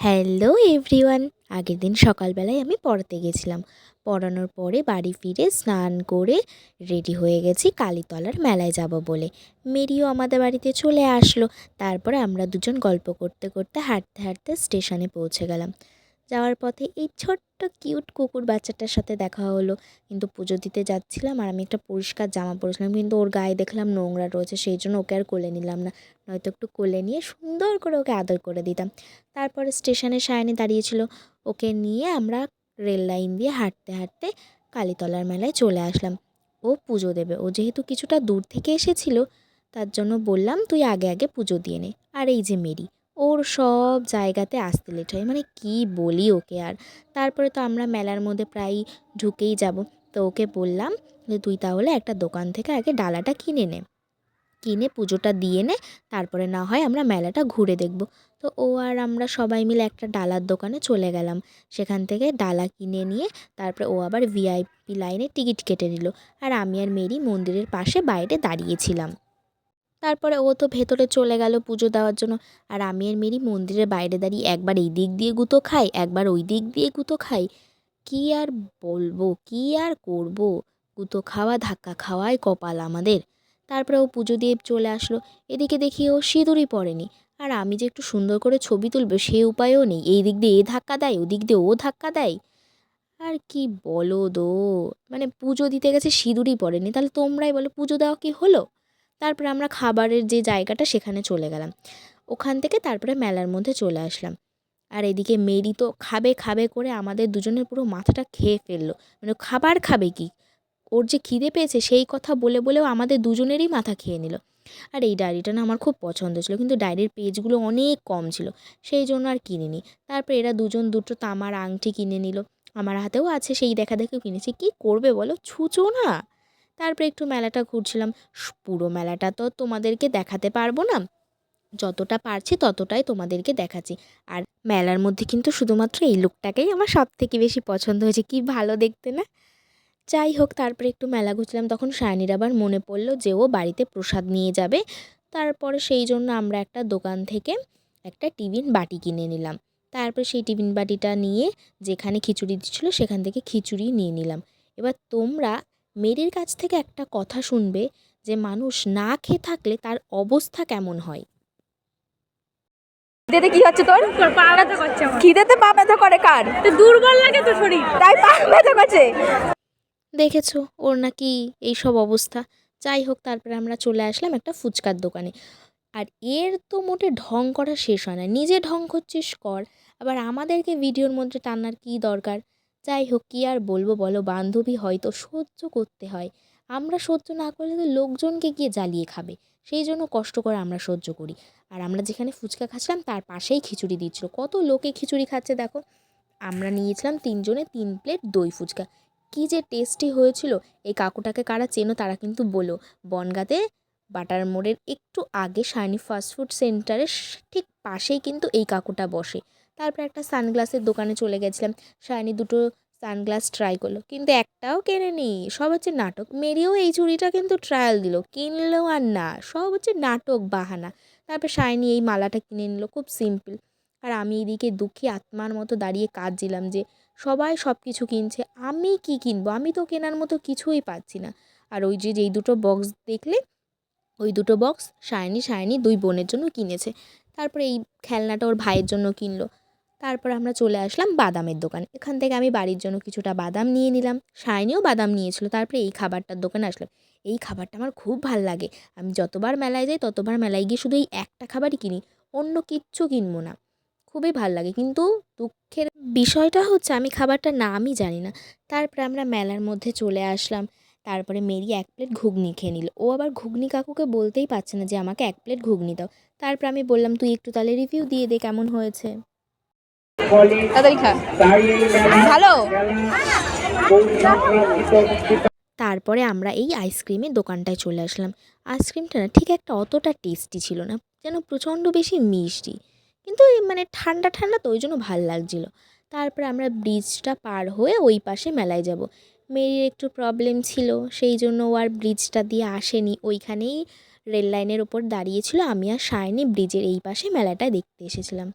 Hello everyone, আগের দিন সকালবেলায় আমি পড়াতে গেছিলাম। পড়ানোর পরে বাড়ি ফিরে স্নান করে রেডি হয়ে গেছি, কালীতলার মেলায় যাব বলে। মেরিও আমাদের বাড়িতে চলে আসলো। তারপরে আমরা দুজন গল্প করতে করতে হাঁটতে হাঁটতে স্টেশনে পৌঁছে গেলাম। যাওয়ার পথে এই ছোট্ট কিউট কুকুর বাচ্চাটার সাথে দেখা হলো। কিন্তু পুজো দিতে যাচ্ছিলাম আর আমি একটা পরিষ্কার জামা পরেছিলাম। কিন্তু ওর গায়ে দেখলাম নোংরা রয়েছে, সেই জন্য ওকে আর কোলে নিলাম না। নয়তো একটু কোলে নিয়ে সুন্দর করে ওকে আদর করে দিতাম। তারপরে স্টেশনে সায়নী দাঁড়িয়েছিল। ওকে নিয়ে আমরা রেল লাইন দিয়ে হাঁটতে হাঁটতে কালীতলার মেলায় চলে আসলাম। ও পুজো দেবে। ও যেহেতু কিছুটা দূর থেকে এসেছিল, তার জন্য বললাম, তুই আগে আগে পুজো দিয়ে নে। আর এই যে মেরি ওর সব জায়গাতে আসতে লেট হয়। মানে কি বলি ওকে আর? তারপরে তো আমরা মেলার মধ্যে প্রায় ঢুকেই যাব। তো ওকে বললাম যে, তুই তাহলে একটা দোকান থেকে আগে ডালাটা কিনে নে। কিনে পুজোটা দিয়ে নে, তারপরে না হয় আমরা মেলাটা ঘুরে দেখব। তো ও আর আমরা সবাই মিলে একটা ডালার দোকানে চলে গেলাম। সেখান থেকে ডালা কিনে নিয়ে, তারপরে ও আবার ভিআইপি লাইনে টিকিট কেটে নিল। আর আমি আর মেরি মন্দিরের পাশে বাইরে দাঁড়িয়েছিলাম তারপরে ও তো ভেতরে চলে গেল পুজো দেওয়ার জন্য। আর আমি আর মেরি মন্দিরের বাইরে দাঁড়িয়ে একবার এই দিক দিয়ে গুঁতো খাই, একবার ওই দিক দিয়ে গুঁতো খাই। কী আর বলব, কী আর করব? গুঁতো খাওয়া, ধাক্কা খাওয়াই কপাল আমাদের। তারপরে ও পুজো দিয়ে চলে আসলো। এদিকে দেখি ও সিঁদুরই পড়েনি আর আমি যে একটু সুন্দর করে ছবি তুলবো, সে উপায়ও নেই। এই দিক দিয়ে এ ধাক্কা দেয়, ওদিক দিয়ে ও ধাক্কা দেয়। আর কি বলো দো? মানে পুজো দিতে গেছে, সিঁদুরই পড়েনি তাহলে তোমরাই বলো, পুজো দেওয়া কি হলো? তারপরে আমরা খাবারের যে জায়গাটা সেখানে চলে গেলাম। ওখান থেকে তারপরে মেলার মধ্যে চলে আসলাম। আর এদিকে মেরি তো খাবে খাবে করে আমাদের দুজনের পুরো মাথাটা খেয়ে ফেলল। মানে খাবার খাবে কি? ওর যে খিদে পেয়েছে সেই কথা বলে, বলেও আমাদের দুজনেরই মাথা খেয়ে নিল। আর এই ডায়েরিটা না আমার খুব পছন্দ ছিল, কিন্তু ডায়েরির পেজগুলো অনেক কম ছিল, সেই জন্য আর কিনিনি। তারপর এরা দুজন দুটো তামার আংটি কিনে নিল। আমার হাতেও আছে, সেই দেখা দেখেও কিনেছি। কি করবে বলো? ছুঁচো না! তারপরে একটু মেলাটা ঘুরছিলাম। পুরো মেলাটা তো তোমাদেরকে দেখাতে পারব না। যতটা পারছি ততটাই তোমাদেরকে দেখাচ্ছি। আর মেলার মধ্যে কিন্তু শুধুমাত্র এই লুকটাকেই আমার সব থেকে বেশি পছন্দ হয়েছে। কি ভালো দেখতে না? যাই হোক, তারপরে একটু মেলা ঘুরছিলাম, তখন সায়নির আবার মনে পড়ল যে ও বাড়িতে প্রসাদ নিয়ে যাবে। তারপরে সেই জন্য আমরা একটা দোকান থেকে একটা টিফিন বাটি কিনে নিলাম। তারপরে সেই টিফিন বাটিটা নিয়ে যেখানে খিচুড়ি দিচ্ছিল সেখান থেকে খিচুড়ি নিয়ে নিলাম। এবার তোমরা মেরির কাছ থেকে একটা কথা শুনবে যে মানুষ না খেয়ে থাকলে তার অবস্থা কেমন হয়। খিদেতে কি হচ্ছে তোর? তোর পা ব্যথা করছে আমার। খিদেতে পা ব্যথা করে কার? তো দুর্বল লাগে তো শরীর। তাই পা ব্যথা করছে। দেখেছ ওর নাকি এই সব অবস্থা। যাই হোক তারপরে আমরা চলে আসলাম একটা ফুচকার দোকানে। আর এর তো মোটে ঢং করা শেষ হয় না। নিজে ঢং করছিস কর। আবার আমাদেরকে ভিডিওর মধ্যে টানার কী দরকার? যাই হোক কী আর বলব বলো, বান্ধবী হয়তো সহ্য করতে হয়। আমরা সহ্য না করলে তো লোকজনকে গিয়ে জ্বালিয়ে খাবে। সেই জন্য কষ্ট করে আমরা সহ্য করি। আর আমরা যেখানে ফুচকা খাচ্ছিলাম, তার পাশেই খিচুড়ি দিচ্ছিল। কত লোকে খিচুড়ি খাচ্ছে দেখো। আমরা নিয়েছিলাম তিনজনে তিন প্লেট দই ফুচকা। কী যে টেস্টি হয়েছিল। এই কাকুটাকে কারা চেনো তারা কিন্তু বলো। বনগাঁতে বাটার মোড়ের একটু আগে শাইনি ফাস্টফুড সেন্টারের ঠিক পাশেই কিন্তু এই কাকুটা বসে। তারপর একটা সানগ্লাসের দোকানে চলে গেছিলাম। শাইনি দুটো সানগ্লাস ট্রাই করল, কিন্তু একটাও কেনেনি, সব হচ্ছে নাটক। মেরিও এই চুড়িটা কিন্তু ট্রায়াল দিল, কিনলো আর না, সব হচ্ছে নাটক বাহানা। তারপর শাইনি এই মালাটা কিনে নিল, খুব সিম্পল আর আমি এদিকে দুঃখী আত্মার মতো দাঁড়িয়ে কাঁদছিলাম যে, সবাই সব কিছু কিনছে, আমি কি কিনবো? আমি তো কেনার মতো কিছুই পাচ্ছি না। আর ওই যে, যেই দুটো বক্স দেখলে, ওই দুটো বক্স শাইনি শাইনি দুই বোনের জন্য কিনেছে। তারপরে এই খেলনাটা ওর ভাইয়ের জন্য কিনলো। তারপর আমরা চলে আসলাম বাদামের দোকানে। এখান থেকে আমি বাড়ির জন্য কিছুটা বাদাম নিয়ে নিলাম। শাইনিও বাদাম নিয়েছিল, তারপরে এই খাবারটার দোকানে আসলাম। এই খাবারটা আমার খুব ভালো লাগে। আমি যতবার মেলায় যাই, ততবার মেলায় গিয়ে শুধু এই একটা খাবারই কিনি, অন্য কিচ্ছু কিনবো না। খুবই ভালো লাগে। কিন্তু দুঃখের বিষয়টা হচ্ছে, আমি খাবারটার নামই জানি না। তারপরে আমরা মেলার মধ্যে চলে আসলাম। তারপরে মেরি এক প্লেট ঘুগনি খেয়ে নিল। ও আবার ঘুগনি কাকুকে বলতেই পারছে না যে, আমাকে এক প্লেট ঘুগনি দাও। তারপর আমি বললাম, তুই একটু তাহলে রিভিউ দিয়ে দে কেমন হয়েছে। তাড়াতাড়ি খা। ভালো। তারপরে আমরা এই আইসক্রিমের দোকানটায় চলে আসলাম। আইসক্রিমটা না ঠিক একটা অতটা টেস্টি ছিল না যেন প্রচণ্ড বেশি মিষ্টি। কিন্তু মানে ঠান্ডা ঠান্ডা তো ওই জন্য ভালো লাগছিল। তারপরে আমরা ব্রিজটা পার হয়ে ওই পাশে মেলায় যাব। মেরির একটু প্রবলেম ছিল সেই জন্য ও আর ব্রিজটা দিয়ে আসেনি। ওইখানেই রেল লাইনের ওপর দাঁড়িয়েছিল আমি আর সায়নী ব্রিজের এই পাশে মেলাটা দেখতে এসেছিলাম।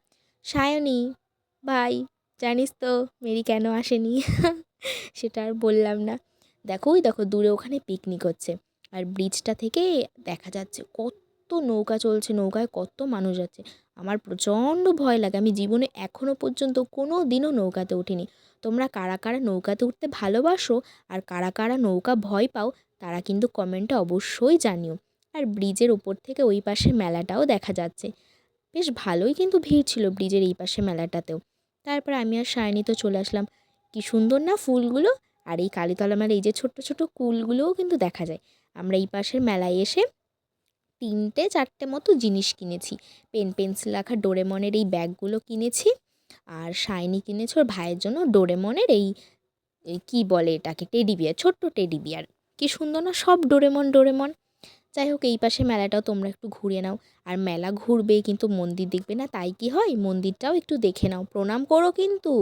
সায়নী ভাই জানিস তো, মেরি কেন আসেনি? সেটা আর বললাম না। দেখো, ওই দেখো, দূরে ওখানে পিকনিক হচ্ছে। আর ব্রিজটা থেকে দেখা যাচ্ছে, কত নৌকা চলছে, নৌকায় কত মানুষ যাচ্ছে। আমার প্রচণ্ড ভয় লাগে। আমি জীবনে এখনও পর্যন্ত কোনো দিনও নৌকাতে উঠিনি। তোমরা কারা কারা নৌকাতে উঠতে ভালোবাসো আর কারা কারা নৌকা ভয় পাও, তারা কিন্তু কমেন্টে অবশ্যই জানিও। আর ব্রিজের ওপর থেকে ওই পাশে মেলাটাও দেখা যাচ্ছে। বেশ ভালোই কিন্তু ভিড় ছিল ব্রিজের এই পাশে মেলাটাতেও। তারপর আমি আর সায়নি তো চলে আসলাম। কি সুন্দর না ফুলগুলো? আর এই কালীতলা মেলায় এই যে ছোট্ট ছোট্ট কুলগুলোও কিন্তু দেখা যায়। আমরা এই পাশের মেলায় এসে তিনটে চারটে মতো জিনিস কিনেছি। পেন পেন্সিল রাখা ডোরেমনের এই ব্যাগগুলো কিনেছি। আর শাইনি কিনেছে ওর ভাইয়ের জন্য ডোরেমনের এই কী বলে এটাকে, টেডি বিয়ার, ছোট্ট টেডি বিয়ার। কি সুন্দর না সব ডোরেমন ডোরেমন। যাই হোক এই পাশে মেলাটাও তোমরা একটু ঘুরে নাও। আর মেলা ঘুরবে কিন্তু মন্দির দেখবে না? তাই কি হয়? মন্দিরটাও একটু দেখে নাও। প্রণাম করো কিন্তু।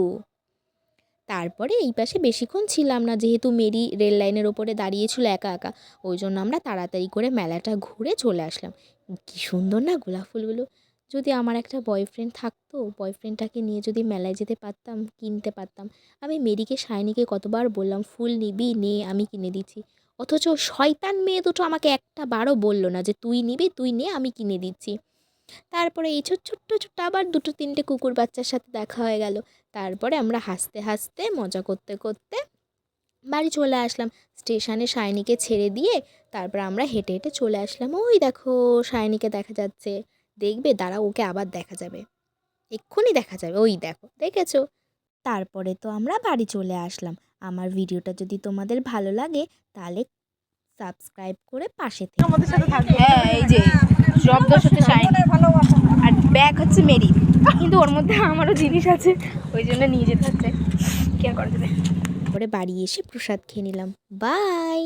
তারপরে এই পাশে বেশিক্ষণ ছিলাম না, যেহেতু মেরি রেল লাইনের ওপরে দাঁড়িয়েছিল একা একা। ওই জন্য আমরা তাড়াতাড়ি করে মেলাটা ঘুরে চলে আসলাম। কী সুন্দর না গোলাপ ফুলগুলো? যদি আমার একটা বয়ফ্রেন্ড থাকতো, বয়ফ্রেন্ডটাকে নিয়ে যদি মেলায় যেতে পারতাম, কিনতে পারতাম, আমি মেরিকে শাইনিকে কতবার বললাম, ফুল নিবি, নে, আমি কিনে দিচ্ছি। অথচ শয়তান মেয়ে দুটো আমাকে একটা বারও বলল না যে তুই নিবি, তুই নে, আমি কিনে দিচ্ছি। তারপরে এই ছোট ছোট্ট ছোট্ট আবার দুটো, তিনটে কুকুর বাচ্চার সাথে দেখা হয়ে গেল। তারপরে আমরা হাসতে হাসতে, মজা করতে করতে বাড়ি চলে আসলাম। স্টেশনে শাইনিকে ছেড়ে দিয়ে তারপর আমরা হেঁটে হেঁটে চলে আসলাম। ওই দেখো শাইনিকে দেখা যাচ্ছে। দেখবে দাঁড়া ওকে আবার দেখা যাবে। এক্ষুনি দেখা যাবে। ওই দেখো, দেখেছ? তারপরে তো আমরা বাড়ি চলে আসলাম। আমার ভিডিওটা যদি তোমাদের ভালো লাগে তাহলে সাবস্ক্রাইব করে পাশে থেকে। আমাদের সাথে থাকবে হ্যাঁ এই যে শব্দর সাথে শাইন। আর ব্যাগ হচ্ছে মেরি। কিন্তু ওর মধ্যে আমারও জিনিস আছে ওই জন্য নিয়ে যেতে হচ্ছে। কেয়ার আর করা যাবে? তারপরে বাড়ি এসে প্রসাদ খেয়ে নিলাম। বাই!